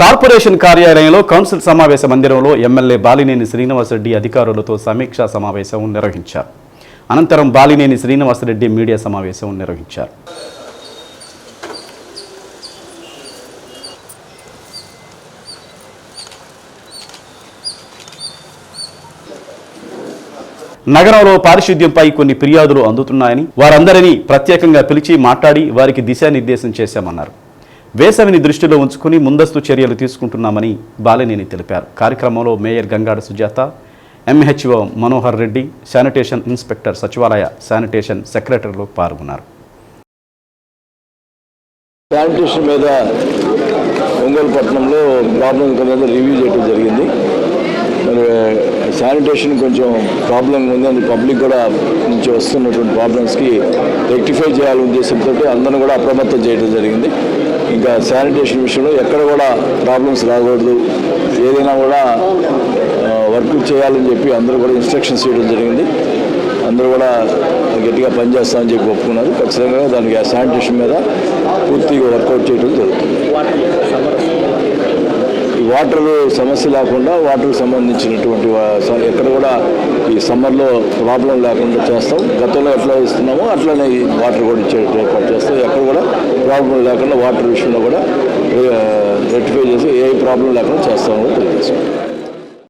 Corporation కార్యాలయంలో council సమావేశ మందిరంలో ఎమ్మెల్యే బాలినేని శ్రీనివాసరెడ్డి అధికారులతో సమీక్షా సమావేశం నిర్వహించారు. అనంతరం బాలినేని శ్రీనివాసరెడ్డి మీడియా సమావేశం నిర్వహించారు. నగరంలో పారిశుద్ధ్యంపై కొన్ని ఫిర్యాదులు అందుతున్నాయని వారందరినీ ప్రత్యేకంగా పిలిచి మాట్లాడి వారికి దిశానిర్దేశం చేశామన్నారు. వేసవిని దృష్టిలో ఉంచుకుని ముందస్తు చర్యలు తీసుకుంటున్నామని బాలినేని తెలిపారు. కార్యక్రమంలో mayor Gangada Sujatha MHO Manohar Reddy sanitation inspector సచివాలయ శానిటేషన్ సెక్రటరీలు పాల్గొన్నారు. శానిటేషన్ మీద ఒంగోలు ప్రాబ్లం కొంత రివ్యూ చేయడం జరిగింది. మరి శానిటేషన్ కొంచెం ప్రాబ్లం ఉంది. అది పబ్లిక్ కూడా నుంచి వస్తున్నటువంటి ప్రాబ్లమ్స్కి రెక్టిఫై చేయాలనే ఉద్దేశంతో అందరం కూడా అప్రమత్తం చేయడం జరిగింది. ఇంకా శానిటేషన్ విషయంలో ఎక్కడ కూడా ప్రాబ్లమ్స్ రాకూడదు. ఏదైనా కూడా వర్క్ చేయాలని చెప్పి అందరూ కూడా ఇన్స్ట్రక్షన్స్ ఇవ్వడం జరిగింది. అందరూ కూడా గట్టిగా పనిచేస్తామని చెప్పి ఒప్పుకున్నారు. ఖచ్చితంగా దానికి ఆ శానిటేషన్ మీద పూర్తిగా వర్కౌట్ చేయడం జరుగుతుంది. వాటర్ సమస్య లేకుండా వాటర్ సంబంధించినటువంటి ఎక్కడ కూడా ఈ సమ్మర్లో ప్రాబ్లం లేకుండా చేస్తాం. గతంలో ఎట్లా ఇస్తున్నామో అట్లనే ఈ వాటర్ కూడా ఇచ్చే ఏర్పాటు చేస్తాం. ఎక్కడ కూడా ప్రాబ్లం లేకుండా వాటర్ విషయంలో కూడా రెక్టిఫై చేసి ఏ ప్రాబ్లం లేకుండా చేస్తామని తెలియజేస్తాం